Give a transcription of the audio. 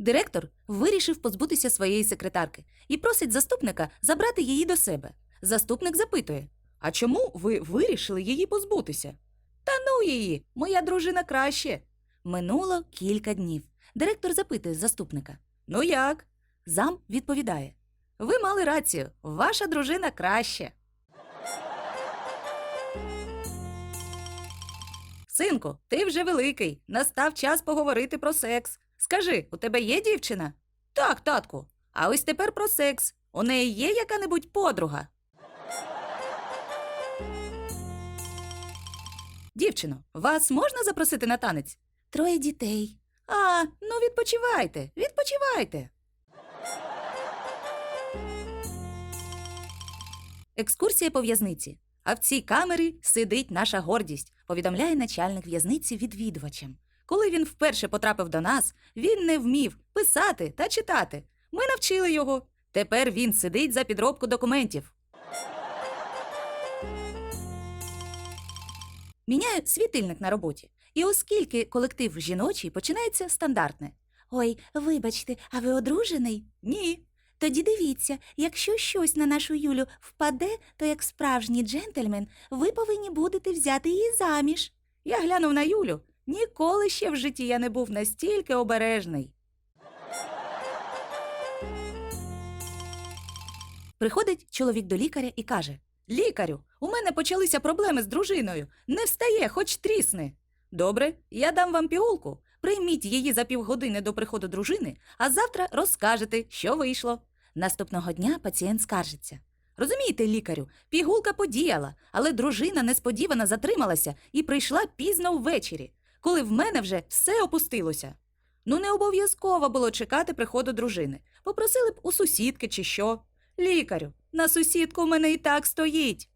Директор вирішив позбутися своєї секретарки і просить заступника забрати її до себе. Заступник запитує: А чому ви вирішили її позбутися? Та ну її, моя дружина краще. Минуло кілька днів. Директор запитує заступника: Ну як? Зам відповідає: Ви мали рацію, ваша дружина краще. Синку, ти вже великий. Настав час поговорити про секс. Скажи, у тебе є дівчина? Так, татку. А ось тепер про секс. У неї є яка-небудь подруга? Дівчино, вас можна запросити на танець? Троє дітей. А, ну відпочивайте, відпочивайте. Екскурсія по в'язниці. А в цій камері сидить наша гордість, повідомляє начальник в'язниці відвідувачам. Коли він вперше потрапив до нас, він не вмів писати та читати. Ми навчили його. Тепер він сидить за підробку документів. Міняю світильник на роботі. І оскільки колектив жіночий починається стандартне. Ой, вибачте, а ви одружений? Ні. Тоді дивіться, якщо щось на нашу Юлю впаде, то як справжній джентльмен ви повинні будете взяти її заміж. Я глянув на Юлю. Ніколи ще в житті я не був настільки обережний. Приходить чоловік до лікаря і каже: Лікарю, у мене почалися проблеми з дружиною. Не встає, хоч трісне. Добре, я дам вам пігулку. Прийміть її за півгодини до приходу дружини, а завтра розкажете, що вийшло. Наступного дня пацієнт скаржиться. Розумієте, лікарю, пігулка подіяла, але дружина несподівано затрималася і прийшла пізно ввечері, коли в мене вже все опустилося. Ну, не обов'язково було чекати приходу дружини. Попросили б у сусідки чи що. Лікарю, на сусідку в мене і так стоїть.